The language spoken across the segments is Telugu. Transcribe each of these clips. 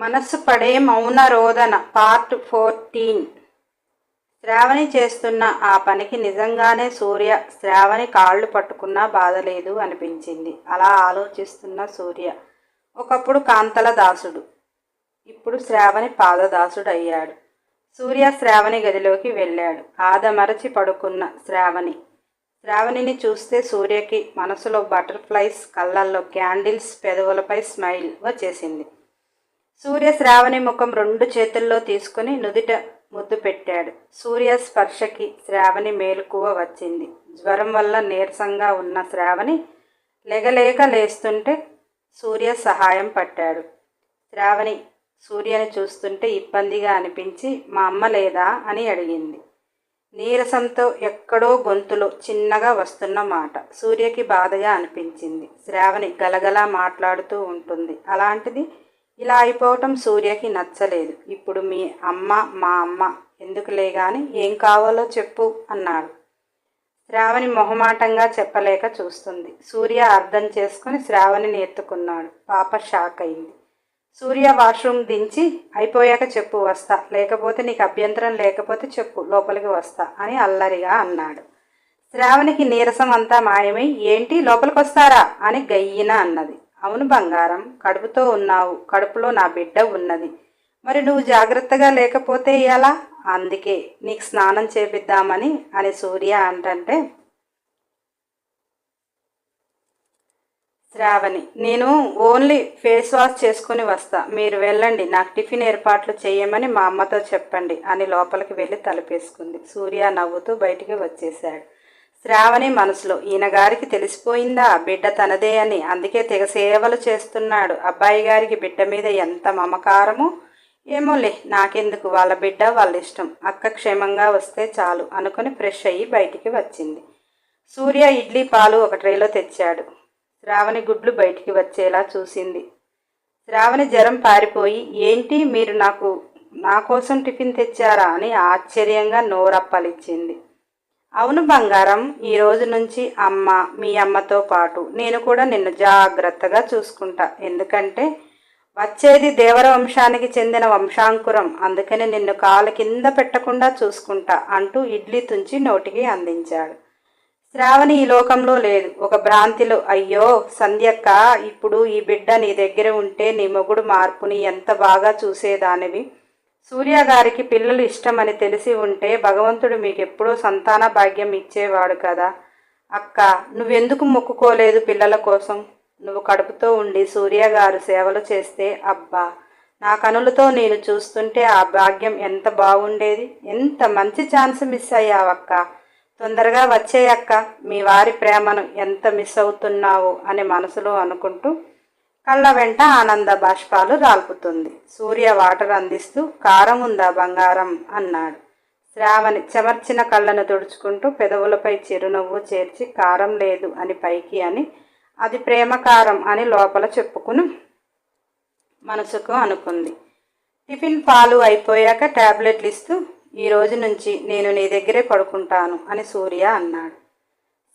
మనస్సు పడే మౌన రోదన పార్ట్ ఫోర్టీన్. శ్రావణి చేస్తున్న ఆ పనికి నిజంగానే సూర్య శ్రావణి కాళ్ళు పట్టుకున్నా బాధ లేదు అనిపించింది. అలా ఆలోచిస్తున్న సూర్య ఒకప్పుడు కాంతల దాసుడు ఇప్పుడు శ్రావణి పాదదాసుడు అయ్యాడు సూర్య శ్రావణి గదిలోకి వెళ్ళాడు. ఆదమరచి పడుకున్న శ్రావణి శ్రావణిని చూస్తే సూర్యకి మనసులో బటర్ఫ్లైస్ కళ్ళల్లో క్యాండిల్స్ పెదవులపై స్మైల్ వచ్చేసింది. సూర్య శ్రావణి ముఖం రెండు చేతుల్లో తీసుకుని నుదిట ముద్దు పెట్టాడు. సూర్య స్పర్శకి శ్రావణి మేలుకువ వచ్చింది. జ్వరం వల్ల నీరసంగా ఉన్న శ్రావణి లెగలేక లేస్తుంటే సూర్య సహాయం పట్టాడు. శ్రావణి సూర్యని చూస్తుంటే ఇబ్బందిగా అనిపించి మా అమ్మ లేదా? అని అడిగింది. నీరసంతో ఎక్కడో గొంతులో చిన్నగా వస్తున్న మాట సూర్యకి బాధగా అనిపించింది. శ్రావణి గలగలా మాట్లాడుతూ ఉంటుంది. అలాంటిది ఇలా అయిపోవటం సూర్యకి నచ్చలేదు. ఇప్పుడు మీ అమ్మ మా అమ్మ ఎందుకులే గాని ఏం కావాలో చెప్పు అన్నాడు. శ్రావణి మొహమాటంగా చెప్పలేక చూస్తుంది. సూర్య అర్థం చేసుకుని శ్రావణిని ఎత్తుకున్నాడు. పాప షాక్ అయింది. సూర్య వాష్రూమ్ దించి అయిపోయాక చెప్పు వస్తా. లేకపోతే నీకు అభ్యంతరం లేకపోతే చెప్పు లోపలికి వస్తా అని అల్లరిగా అన్నాడు. శ్రావణికి నీరసం అంతా మాయమై ఏంటి? లోపలికి వస్తారా అని గయ్యిన అన్నది. అవును బంగారం కడుపుతో ఉన్నావు కడుపులో నా బిడ్డ ఉన్నది. మరి నువ్వు జాగ్రత్తగా లేకపోతే ఎలా? అందుకే నీకు స్నానం చేపిద్దామని అని సూర్య అంటంటే శ్రావణి నేను ఓన్లీ ఫేస్ వాష్ చేసుకుని వస్తా. మీరు వెళ్ళండి నాకు టిఫిన్ ఏర్పాట్లు చేయమని మా అమ్మతో చెప్పండి అని లోపలికి వెళ్ళి తలపేసుకుంది. సూర్య నవ్వుతూ బయటికి వచ్చేశాడు. శ్రావణి మనసులో ఈయన గారికి తెలిసిపోయిందా? బిడ్డ తనదే అని. అందుకే తెగ సేవలు చేస్తున్నాడు. అబ్బాయి గారికి బిడ్డ మీద ఎంత మమకారము ఏమోలే నాకెందుకు? వాళ్ళ బిడ్డ వాళ్ళ ఇష్టం. అక్క క్షేమంగా వస్తే చాలు అనుకుని ఫ్రెష్ అయ్యి బయటికి వచ్చింది. సూర్య ఇడ్లీ పాలు ఒక ట్రేలో తెచ్చాడు. శ్రావణి గుడ్లు బయటికి వచ్చేలా చూసింది. శ్రావణి జ్వరం పారిపోయి ఏంటి? మీరు నాకు నా కోసం టిఫిన్ తెచ్చారా? అని ఆశ్చర్యంగా నోరప్పలిచ్చింది. అవును బంగారం ఈ రోజు నుంచి అమ్మ మీ అమ్మతో పాటు నేను కూడా నిన్ను జాగ్రత్తగా చూసుకుంటా. ఎందుకంటే వచ్చేది దేవర వంశానికి చెందిన వంశాంకురం. అందుకని నిన్ను కాలు కింద పెట్టకుండా చూసుకుంటా అంటూ ఇడ్లీ తుంచి నోటికి అందించాడు. శ్రావణి ఈ లోకంలో లేదు. ఒక భ్రాంతిలో అయ్యో సంధ్యక్క ఇప్పుడు ఈ బిడ్డ నీ దగ్గర ఉంటే నీ మొగుడు మార్పుని ఎంత బాగా చూసేదానివి? సూర్య గారికి పిల్లలు ఇష్టమని తెలిసి ఉంటే భగవంతుడు మీకు ఎప్పుడూ సంతాన భాగ్యం ఇచ్చేవాడు కదా. అక్క నువ్వెందుకు మొక్కుకోలేదు పిల్లల కోసం? నువ్వు కడుపుతో ఉండి సూర్య గారు సేవలు చేస్తే అబ్బా నా కనులతో నేను చూస్తుంటే ఆ భాగ్యం ఎంత బాగుండేది? ఎంత మంచి ఛాన్స్ మిస్ అయ్యావక్క? తొందరగా వచ్చేయక్క మీ వారి ప్రేమను ఎంత మిస్ అవుతున్నావు అని మనసులో అనుకుంటూ కళ్ళ వెంట ఆనంద బాష్పాలు రాల్పుతుంది. సూర్య వాటర్ అందిస్తూ కారం ఉందా బంగారం అన్నాడు. శ్రావణి చెమర్చిన కళ్ళను తుడుచుకుంటూ పెదవులపై చిరునవ్వు చేర్చి కారం లేదు అని పైకి అని అది ప్రేమ కారం అని లోపల చెప్పుకుని మనసుకు అనుకుంది. టిఫిన్ పాలు అయిపోయాక టాబ్లెట్లు ఇస్తూ ఈ రోజు నుంచి నేను నీ దగ్గరే పడుకుంటాను అని సూర్య అన్నాడు.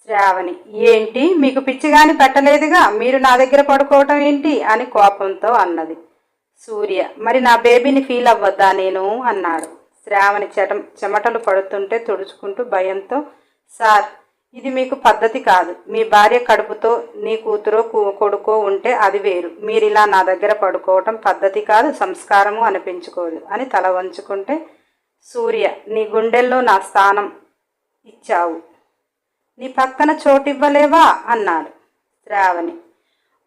శ్రావణి. ఏంటి? మీకు పిచ్చిగాని పెట్టలేదుగా? మీరు నా దగ్గర పడుకోవటం ఏంటి? అని కోపంతో అన్నది. సూర్య మరి నా బేబీని ఫీల్ అవ్వద్దా నేను? అన్నాడు. శ్రావణి చెట చెమటలు పడుతుంటే తుడుచుకుంటూ భయంతో సార్ ఇది మీకు పద్ధతి కాదు. మీ భార్య కడుపుతో నీ కూతురో కొడుకో ఉంటే అది వేరు. మీరు ఇలా నా దగ్గర పడుకోవటం పద్ధతి కాదు సంస్కారము అనిపించుకోదు అని తల వంచుకుంటే సూర్య నీ గుండెల్లో నా స్థానం ఇచ్చావు. నీ పక్కన చోటివ్వలేవా? అన్నాడు శ్రావణి.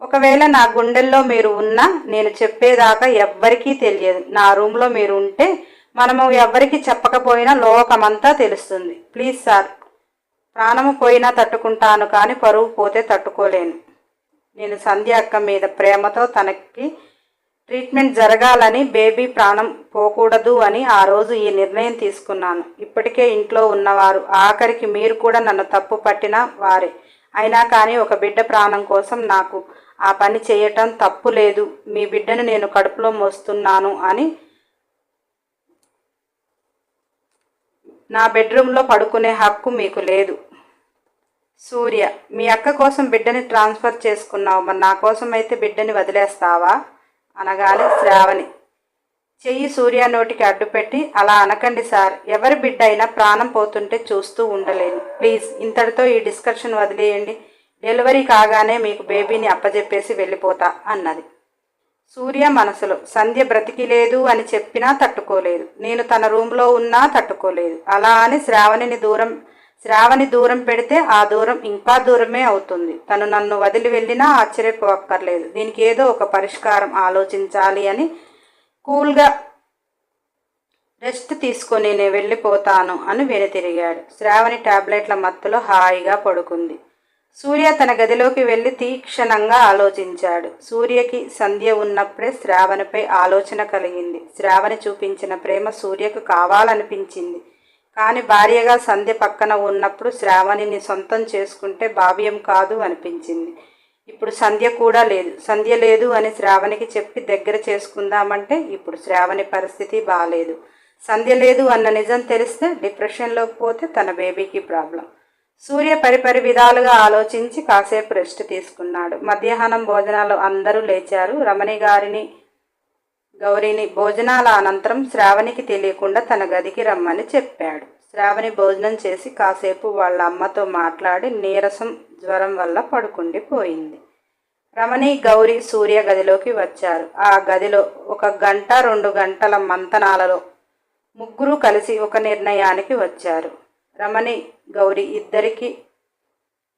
ఒకవేళ నా గుండెల్లో మీరు ఉన్నా నేను చెప్పేదాకా ఎవ్వరికీ తెలియదు. నా రూమ్లో మీరు ఉంటే మనము ఎవ్వరికి చెప్పకపోయినా లోకమంతా తెలుస్తుంది. ప్లీజ్ సార్ ప్రాణము పోయినా తట్టుకుంటాను కానీ పరువు పోతే తట్టుకోలేను. నేను సంధ్య అక్క మీద ప్రేమతో తనకి ట్రీట్మెంట్ జరగాలని బేబీ ప్రాణం పోకూడదు అని ఆ రోజు ఈ నిర్ణయం తీసుకున్నాను. ఇప్పటికే ఇంట్లో ఉన్నవారు ఆఖరికి మీరు కూడా నన్ను తప్పు పట్టిన వారే. అయినా కానీ ఒక బిడ్డ ప్రాణం కోసం నాకు ఆ పని చేయటం తప్పు లేదు. మీ బిడ్డను నేను కడుపులో మోస్తున్నాను అని నా బెడ్రూమ్లో పడుకునే హక్కు మీకు లేదు. సూర్య మీ అక్క కోసం బిడ్డని ట్రాన్స్ఫర్ చేసుకున్నావు. మరి నా కోసం అయితే బిడ్డని వదిలేస్తావా? అనగానే శ్రావణి చెయ్యి సూర్య నోటికి అడ్డుపెట్టి అలా అనకండి సార్ ఎవరి బిడ్డ అయినా ప్రాణం పోతుంటే చూస్తూ ఉండలేను. ప్లీజ్ ఇంతటితో ఈ డిస్కషన్ వదిలేయండి. డెలివరీ కాగానే మీకు బేబీని అప్పజెప్పేసి వెళ్ళిపోతా అన్నది. సూర్య మనసులో సంధ్య బ్రతికి లేదు అని చెప్పినా తట్టుకోలేదు. నేను తన రూమ్లో ఉన్నా తట్టుకోలేదు. అలా అని శ్రావణిని దూరం శ్రావణి దూరం పెడితే ఆ దూరం ఇంకా దూరమే అవుతుంది. తను నన్ను వదిలి వెళ్ళినా ఆశ్చర్యపోక్కర్లేదు. దీనికి ఏదో ఒక పరిష్కారం ఆలోచించాలి అని కూల్గా రెస్ట్ తీసుకొని నేను వెళ్ళిపోతాను అని వెనుతిరిగాడు. శ్రావణి టాబ్లెట్ల మత్తులో హాయిగా పడుకుంది. సూర్య తన గదిలోకి వెళ్ళి తీక్షణంగా ఆలోచించాడు. సూర్యకి సంధ్య ఉన్నప్పుడే శ్రావణిపై ఆలోచన కలిగింది. శ్రావణి చూపించిన ప్రేమ సూర్యకు కావాలనిపించింది. కానీ భార్యగా సంధ్య పక్కన ఉన్నప్పుడు శ్రావణిని సొంతం చేసుకుంటే భావ్యం కాదు అనిపించింది. ఇప్పుడు సంధ్య కూడా లేదు. సంధ్య లేదు అని శ్రావణికి చెప్పి దగ్గర చేసుకుందామంటే ఇప్పుడు శ్రావణి పరిస్థితి బాగాలేదు సంధ్య లేదు అన్న నిజం తెలిస్తే డిప్రెషన్లోకి పోతే తన బేబీకి ప్రాబ్లం సూర్య పరిపరి విధాలుగా ఆలోచించి కాసేపు రెస్ట్ తీసుకున్నాడు. మధ్యాహ్నం భోజనాలు అందరూ లేచారు. రమణి గారిని గౌరీని భోజనాల అనంతరం శ్రావణికి తెలియకుండా తన గదికి రమ్మని చెప్పాడు. శ్రావణి భోజనం చేసి కాసేపు వాళ్ళ అమ్మతో మాట్లాడి నీరసం జ్వరం వల్ల పడుకుండిపోయింది. రమణి గౌరీ సూర్య గదిలోకి వచ్చారు. ఆ గదిలో ఒక గంట రెండు గంటల మంతనాలలో ముగ్గురు కలిసి ఒక నిర్ణయానికి వచ్చారు. రమణి గౌరీ ఇద్దరికి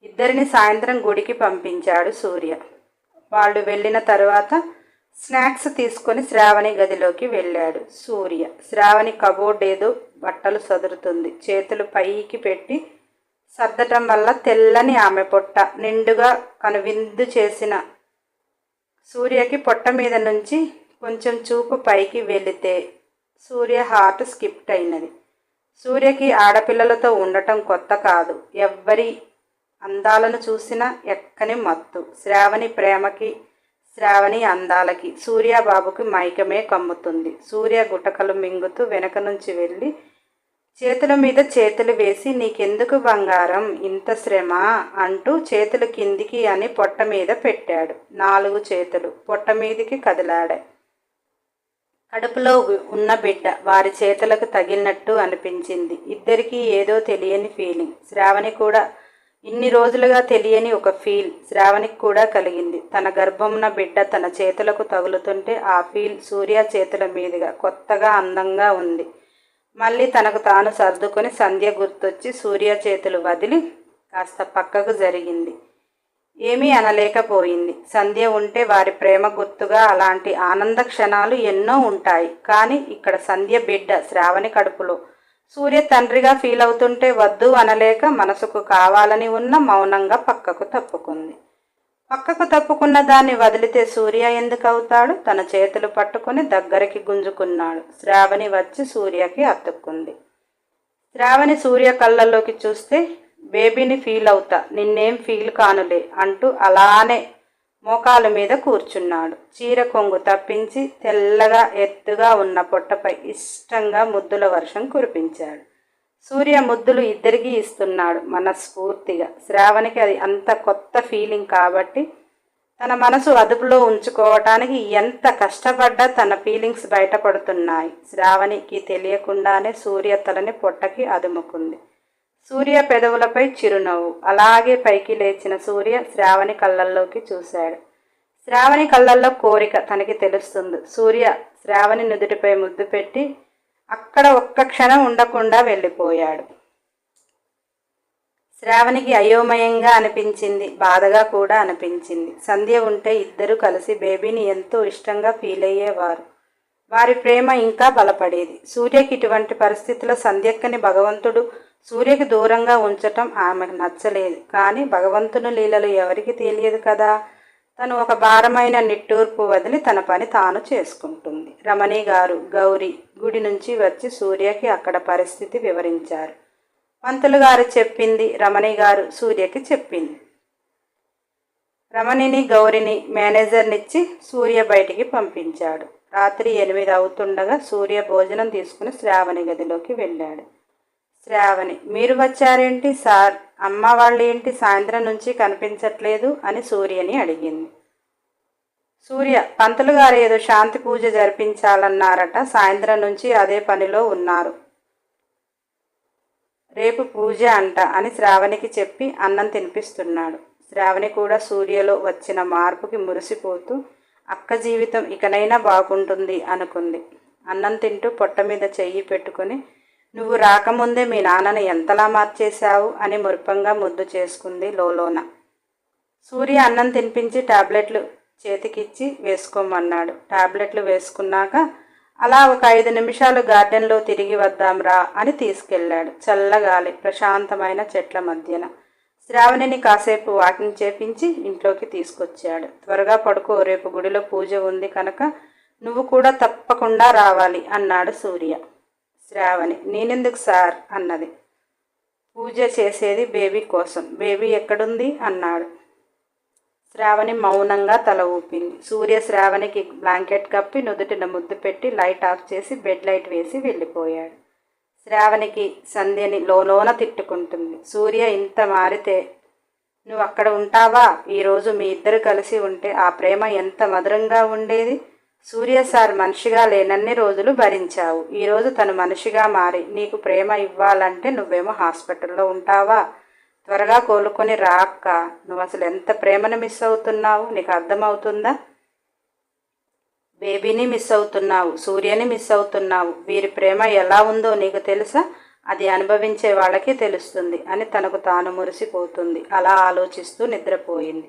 ఇద్దరిని సాయంత్రం గుడికి పంపించాడు సూర్య. వాళ్ళు వెళ్ళిన తర్వాత స్నాక్స్ తీసుకొని శ్రావణి గదిలోకి వెళ్ళాడు. సూర్య శ్రావణి కబోర్డ్ ఏదో బట్టలు సదురుతుంది. చేతులు పైకి పెట్టి సర్దటం వల్ల తెల్లని ఆమె పొట్ట నిండుగా కనువిందు చేసిన సూర్యకి పొట్ట మీద నుంచి కొంచెం చూపు పైకి వెళితే సూర్య హార్ట్ స్కిప్ట్ అయినది. సూర్యకి ఆడపిల్లలతో ఉండటం కొత్త కాదు. ఎవ్వరి అందాలను చూసినా ఎక్కని మత్తు. శ్రావణి ప్రేమకి శ్రావణి అందాలకి సూర్యబాబుకి మైకమే కమ్ముతుంది. సూర్య గుటకలు మింగుతూ వెనక నుంచి వెళ్ళి చేతుల మీద చేతులు వేసి నీకెందుకు బంగారం? ఇంత శ్రమ అంటూ చేతులు కిందికి అని పొట్ట మీద పెట్టాడు. నాలుగు చేతులు పొట్ట మీదికి కదిలాడాయి. కడుపులో ఉన్న బిడ్డ వారి చేతులకు తగిలినట్టు అనిపించింది. ఇద్దరికీ ఏదో తెలియని ఫీలింగ్ శ్రావణి కూడా ఇన్ని రోజులుగా తెలియని ఒక ఫీల్ శ్రావణికి కూడా కలిగింది. తన గర్భమున బిడ్డ తన చేతులకు తగులుతుంటే ఆ ఫీల్ సూర్య చేతుల మీదుగా కొత్తగా అందంగా ఉంది. మళ్ళీ తనకు తాను సర్దుకొని సంధ్య గుర్తొచ్చి సూర్య చేతులు వదిలి కాస్త పక్కకు జరిగింది. ఏమీ అనలేకపోయింది. సంధ్య ఉంటే వారి ప్రేమ గుర్తుగా అలాంటి ఆనంద క్షణాలు ఎన్నో ఉంటాయి. కానీ ఇక్కడ సంధ్య బిడ్డ శ్రావణి కడుపులో సూర్య తండ్రిగా ఫీల్ అవుతుంటే వద్దు అనలేక మనసుకు కావాలని ఉన్న మౌనంగా పక్కకు తప్పుకుంది. పక్కకు తప్పుకున్న దాన్ని వదిలితే సూర్య ఎందుకు అవుతాడు? తన చేతులు పట్టుకుని దగ్గరికి గుంజుకున్నాడు. శ్రావణి వచ్చి సూర్యకి అతుక్కుంది. శ్రావణి సూర్య కళ్ళల్లోకి చూస్తే బేబీని ఫీల్ అవుతా. నిన్నేం ఫీల్ కానులే అంటూ అలానే మోకాల మీద కూర్చున్నాడు. చీర కొంగు తప్పించి తెల్లగా ఎత్తుగా ఉన్న పొట్టపై ఇష్టంగా ముద్దుల వర్షం కురిపించాడు. సూర్య ముద్దులు ఇద్దరికీ ఇస్తున్నాడు మనస్ఫూర్తిగా. శ్రావణికి అది అంత కొత్త ఫీలింగ్ కాబట్టి తన మనసు అదుపులో ఉంచుకోవటానికి ఎంత కష్టపడ్డా తన ఫీలింగ్స్ బయటపడుతున్నాయి. శ్రావణికి తెలియకుండానే సూర్య తలని పొట్టకి అదుముకుంది. సూర్య పెదవులపై చిరునవ్వు. అలాగే పైకి లేచిన సూర్య శ్రావణి కళ్ళల్లోకి చూశాడు. శ్రావణి కళ్ళల్లో కోరిక తనకి తెలుస్తుంది. సూర్య శ్రావణి నుదుటిపై ముద్దు పెట్టి అక్కడ ఒక్క క్షణం ఉండకుండా వెళ్ళిపోయాడు. శ్రావణికి అయోమయంగా అనిపించింది. బాధగా కూడా అనిపించింది. సంధ్య ఉంటే ఇద్దరు కలిసి బేబీని ఎంతో ఇష్టంగా ఫీల్ అయ్యేవారు. వారి ప్రేమ ఇంకా బలపడేది. సూర్యకి ఇటువంటి పరిస్థితుల్లో సంధ్యక్కని భగవంతుడు సూర్యకి దూరంగా ఉంచటం ఆమెకు నచ్చలేదు. కానీ భగవంతుని లీలలు ఎవరికి తెలియదు కదా? తను ఒక భారమైన నిట్టూర్పు వదిలి తన పని తాను చేసుకుంటుంది. రమణి గారు గౌరీ గుడి నుంచి వచ్చి సూర్యకి అక్కడ పరిస్థితి వివరించారు. పంతులు గారు చెప్పింది రమణి గారు సూర్యకి చెప్పింది. రమణిని గౌరిని మేనేజర్నిచ్చి సూర్య బయటికి పంపించాడు. రాత్రి ఎనిమిది అవుతుండగా సూర్య భోజనం తీసుకుని శ్రావణి గదిలోకి వెళ్ళాడు. శ్రావణి మీరు వచ్చారేంటి సార్? అమ్మ వాళ్ళు ఏంటి సాయంత్రం నుంచి కనిపించట్లేదు అని సూర్యని అడిగింది. సూర్య పంతులు గారు ఏదో శాంతి పూజ జరిపించాలన్నారట సాయంత్రం నుంచి అదే పనిలో ఉన్నారు. రేపు పూజ అంట అని శ్రావణికి చెప్పి అన్నం తినిపిస్తున్నాడు. శ్రావణి కూడా సూర్యలో వచ్చిన మార్పుకి మురిసిపోతూ అక్క జీవితం ఇకనైనా బాగుంటుంది అనుకుంది. అన్నం తింటూ పొట్ట మీద చెయ్యి పెట్టుకుని నువ్వు రాకముందే మీ నాన్నని ఎంతలా మార్చేశావు అని మురిపంగా ముద్దు చేసుకుంది లోలోన. సూర్య అన్నం తినిపించి టాబ్లెట్లు చేతికిచ్చి వేసుకోమన్నాడు. టాబ్లెట్లు వేసుకున్నాక అలా ఒక ఐదు నిమిషాలు గార్డెన్లో తిరిగి వద్దాంరా అని తీసుకెళ్ళాడు చల్లగాలి ప్రశాంతమైన చెట్ల మధ్యన. శ్రావణిని కాసేపు వాకింగ్ చేపించి ఇంట్లోకి తీసుకొచ్చాడు. త్వరగా పడుకో రేపు గుడిలో పూజ ఉంది కనుక నువ్వు కూడా తప్పకుండా రావాలి అన్నాడు సూర్య. శ్రావణి. నేనెందుకు సార్? అన్నది. పూజ చేసేది బేబీ కోసం. బేబీ ఎక్కడుంది? అన్నాడు. శ్రావణి మౌనంగా తల ఊపింది. సూర్య శ్రావణికి బ్లాంకెట్ కప్పి నుదుటిన ముద్దు పెట్టి లైట్ ఆఫ్ చేసి బెడ్ లైట్ వేసి వెళ్ళిపోయాడు. శ్రావణికి సంధ్యని లోలోన తిట్టుకుంటుంది. సూర్య ఇంత మారితే నువ్వు అక్కడ ఉంటావా? ఈరోజు మీ ఇద్దరు కలిసి ఉంటే ఆ ప్రేమ ఎంత మధురంగా ఉండేది? సూర్య సార్ మనిషిగా లేనన్ని రోజులు భరించావు. ఈరోజు తను మనిషిగా మారి నీకు ప్రేమ ఇవ్వాలంటే నువ్వేమో హాస్పిటల్లో ఉంటావా? త్వరగా కోలుకొని రాక్క నువ్వు అసలు ఎంత ప్రేమను మిస్ అవుతున్నావు? నీకు అర్థమవుతుందా? బేబీని మిస్ అవుతున్నావు. సూర్యని మిస్ అవుతున్నావు. వీరి ప్రేమ ఎలా ఉందో నీకు తెలుసా? అది అనుభవించే వాళ్ళకి తెలుస్తుంది అని తనకు తాను మురిసిపోతుంది. అలా ఆలోచిస్తూ నిద్రపోయింది.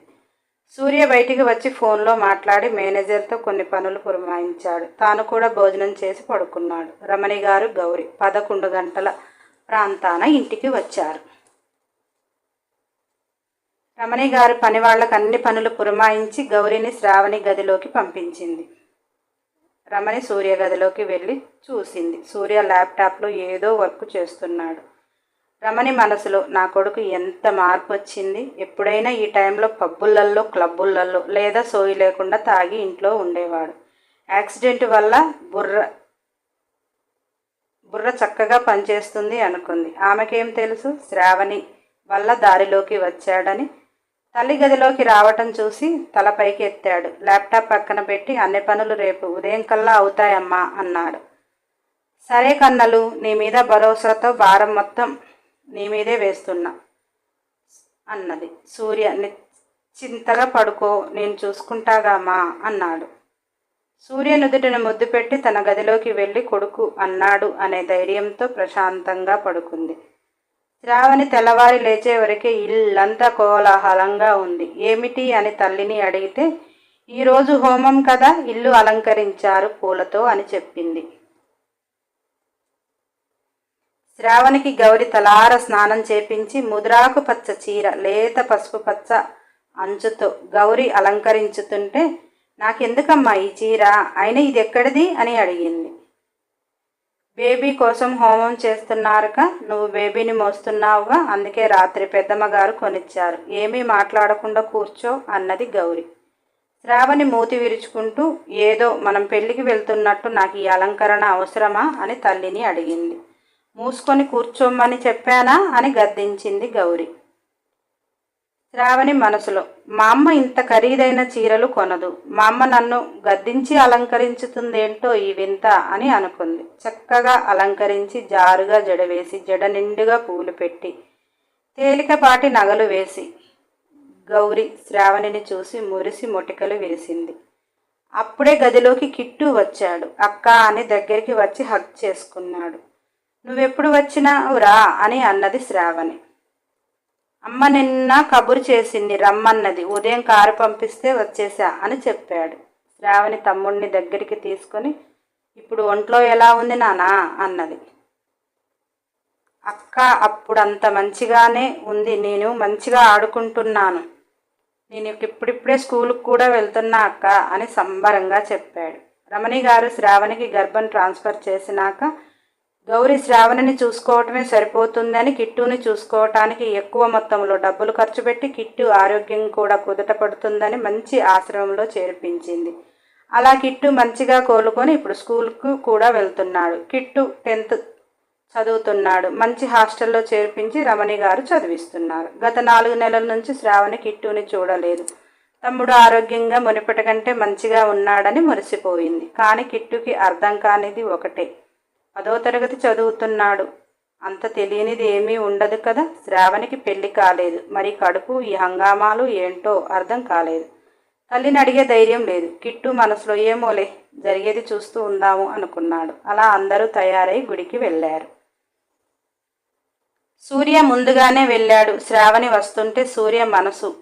సూర్య బయటికి వచ్చి ఫోన్లో మాట్లాడి మేనేజర్తో కొన్ని పనులు పురమాయించాడు. తాను కూడా భోజనం చేసి పడుకున్నాడు. రమణి గారు గౌరి పదకొండు గంటల ప్రాంతాన ఇంటికి వచ్చారు. రమణి గారు పని వాళ్ళకు అన్ని పనులు పురమాయించి గౌరిని శ్రావణి గదిలోకి పంపించింది. రమణి సూర్య గదిలోకి వెళ్ళి చూసింది. సూర్య ల్యాప్టాప్లో ఏదో వర్క్ చేస్తున్నాడు. రమణి మనసులో నా కొడుకు ఎంత మార్పు వచ్చింది ఎప్పుడైనా ఈ టైంలో పబ్బులల్లో క్లబ్బులల్లో లేదా సోయి లేకుండా తాగి ఇంట్లో ఉండేవాడు. యాక్సిడెంట్ వల్ల బుర్ర బుర్ర చక్కగా పనిచేస్తుంది అనుకుంది. ఆమెకేం తెలుసు? శ్రావణి వల్ల దారిలోకి వచ్చాడని తల్లి గదిలోకి రావటం చూసి తల పైకి ఎత్తాడు ల్యాప్టాప్ పక్కన పెట్టి అన్ని పనులు రేపు ఉదయం కల్లా అవుతాయమ్మా అన్నాడు. సరే కన్నలు నీ మీద భరోసాతో భారం మొత్తం నీ మీదే వేస్తున్నా అన్నది. సూర్య నిశ్చింతగా పడుకో నేను చూసుకుంటాగామా అన్నాడు. సూర్య నుదుటిని ముద్దు పెట్టి తన గదిలోకి వెళ్ళి కొడుకు అన్నాడు అనే ధైర్యంతో ప్రశాంతంగా పడుకుంది. శ్రావణి తెల్లవారి లేచే వరకే ఇల్లంతా కోలాహలంగా ఉంది. ఏమిటి అని తల్లిని అడిగితే ఈరోజు హోమం కదా ఇల్లు అలంకరించారు పూలతో అని చెప్పింది. శ్రావణికి గౌరి తలార స్నానం చేపించి ముద్రాకు పచ్చ చీర లేత పసుపు పచ్చ అంచుతో గౌరి అలంకరించుతుంటే నాకెందుకమ్మా ఈ చీర? అయినా ఇది ఎక్కడిది? అని అడిగింది. బేబీ కోసం హోమం చేస్తున్నారుక నువ్వు బేబీని మోస్తున్నావుగా? అందుకే రాత్రి పెద్దమ్మ గారు కొనిచ్చారు. ఏమీ మాట్లాడకుండా కూర్చో అన్నది గౌరి. శ్రావణి మూతి విరుచుకుంటూ ఏదో మనం పెళ్ళికి వెళ్తున్నట్టు నాకు ఈ అలంకరణ అవసరమా? అని తల్లిని అడిగింది. మూసుకొని కూర్చోమని చెప్పానా అని గద్దించింది గౌరి. శ్రావణి మనసులో మా అమ్మ ఇంత ఖరీదైన చీరలు కొనదు. మా అమ్మ నన్ను గద్దించి అలంకరించుతుందేంటో ఈ వింత అని అనుకుంది. చక్కగా అలంకరించి జారుగా జడ వేసి జడ నిండుగా పూలు పెట్టి తేలికపాటి నగలు వేసి గౌరి శ్రావణిని చూసి మురిసి మొటికలు విరిసింది అప్పుడే గదిలోకి కిట్టు వచ్చాడు. అక్క అని దగ్గరికి వచ్చి హక్ చేసుకున్నాడు. నువ్వెప్పుడు వచ్చినావురా అని అన్నది శ్రావణి. అమ్మ నిన్న కబురు చేసింది రమ్మన్నది ఉదయం కారు పంపిస్తే వచ్చేసా అని చెప్పాడు. శ్రావణి తమ్ముడిని దగ్గరికి తీసుకొని ఇప్పుడు ఒంట్లో ఎలా ఉంది నానా అన్నది. అక్క అప్పుడు అంత మంచిగానే ఉంది నేను మంచిగా ఆడుకుంటున్నాను. నేను ఇప్పుడిప్పుడే స్కూల్కి కూడా వెళ్తున్నా అక్క అని సంబరంగా చెప్పాడు. రమణి గారు శ్రావణికి గర్భం ట్రాన్స్ఫర్ చేసినాక గౌరీ శ్రావణిని చూసుకోవటమే సరిపోతుందని కిట్టుని చూసుకోవటానికి ఎక్కువ మొత్తంలో డబ్బులు ఖర్చు పెట్టి కిట్టు ఆరోగ్యం కూడా కుదట పడుతుందని మంచి ఆశ్రమంలో చేర్పించింది. అలా కిట్టు మంచిగా కోలుకొని ఇప్పుడు స్కూల్కు కూడా వెళ్తున్నాడు. కిట్టు టెన్త్ చదువుతున్నాడు. మంచి హాస్టల్లో చేర్పించి రమణి గారు చదివిస్తున్నారు. గత నాలుగు నెలల నుంచి శ్రావణి కిట్టుని చూడలేదు. తమ్ముడు ఆరోగ్యంగా మునిపటి కంటే మంచిగా ఉన్నాడని మురిసిపోయింది. కానీ కిట్టుకి అర్థం కానిది ఒకటే. పదో తరగతి చదువుతున్నాడు. అంత తెలియనిది ఏమీ ఉండదు కదా? శ్రావణికి పెళ్ళి కాలేదు. మరి కడుపు ఈ హంగామాలు ఏంటో అర్థం కాలేదు. తల్లిని అడిగే ధైర్యం లేదు. కిట్టు మనసులో ఏమోలే జరిగేది చూస్తూ ఉందాము అనుకున్నాడు. అలా అందరూ తయారై గుడికి వెళ్ళారు. సూర్య ముందుగానే వెళ్ళాడు. శ్రావణి వస్తుంటే సూర్య మనసు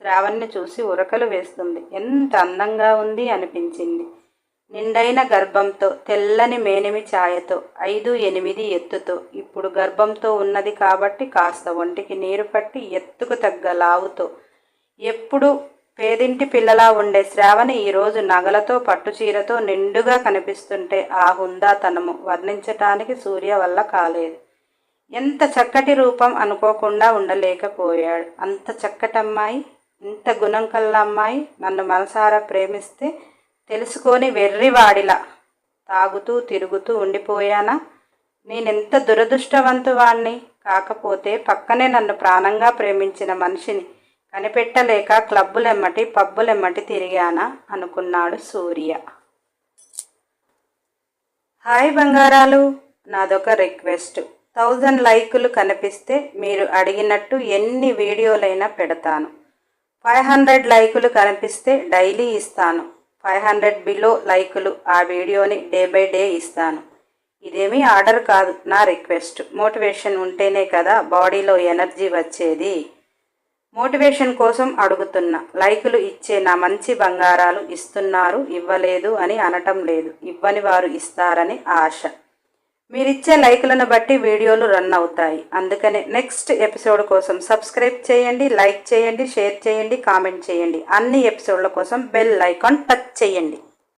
శ్రావణ్ణి చూసి ఉరకలు వేస్తుంది. ఎంత అందంగా ఉంది అనిపించింది. నిండైన గర్భంతో తెల్లని మేనిమి ఛాయతో ఐదు ఎనిమిది ఎత్తుతో. ఇప్పుడు గర్భంతో ఉన్నది కాబట్టి కాస్త ఒంటికి నీరు పట్టి ఎత్తుకు తగ్గ లావుతో. ఎప్పుడు పేదింటి పిల్లలా ఉండే శ్రావణి ఈరోజు నగలతో పట్టుచీరతో నిండుగా కనిపిస్తుంటే ఆ హుందాతనము వర్ణించటానికి సూర్య వల్ల కాలేదు. ఎంత చక్కటి రూపం అనుకోకుండా ఉండలేకపోయాడు. అంత చక్కటి అమ్మాయి ఇంత గుణం కల్ల అమ్మాయి నన్ను మనసారా ప్రేమిస్తే తెలుసుకొని వెర్రివాడిలా తాగుతూ తిరుగుతూ ఉండిపోయానా? నేనెంత దురదృష్టవంతువాణ్ణి? కాకపోతే పక్కనే నన్ను ప్రాణంగా ప్రేమించిన మనిషిని కనిపెట్టలేక క్లబ్బులెమ్మటి పబ్బులెమ్మటి తిరిగానా? అనుకున్నాడు సూర్య. హాయ్ బంగారాలు. నాదొక రిక్వెస్ట్. థౌజండ్ లైకులు కనిపిస్తే మీరు అడిగినట్టు ఎన్ని వీడియోలైనా పెడతాను. ఫైవ్ హండ్రెడ్ లైకులు కనిపిస్తే డైలీ ఇస్తాను. ఫైవ్ హండ్రెడ్ బిలో లైకులు ఆ వీడియోని డే బై డే ఇస్తాను. ఇదేమీ ఆర్డర్ కాదు నా రిక్వెస్ట్. మోటివేషన్ ఉంటేనే కదా బాడీలో ఎనర్జీ వచ్చేది. మోటివేషన్ కోసం అడుగుతున్నా. లైకులు ఇచ్చే నా మంచి బంగారాలు ఇస్తున్నారు ఇవ్వలేదు అని అనటం లేదు. ఇవ్వని వారు ఇస్తారని ఆశ. మీరిచ్చే లైకులను బట్టి వీడియోలు రన్ అవుతాయి. అందుకనే నెక్స్ట్ ఎపిసోడ్ కోసం సబ్స్క్రైబ్ చేయండి లైక్ చేయండి షేర్ చేయండి కామెంట్ చేయండి. అన్ని ఎపిసోడ్ల కోసం బెల్ ఐకాన్ టచ్ చేయండి.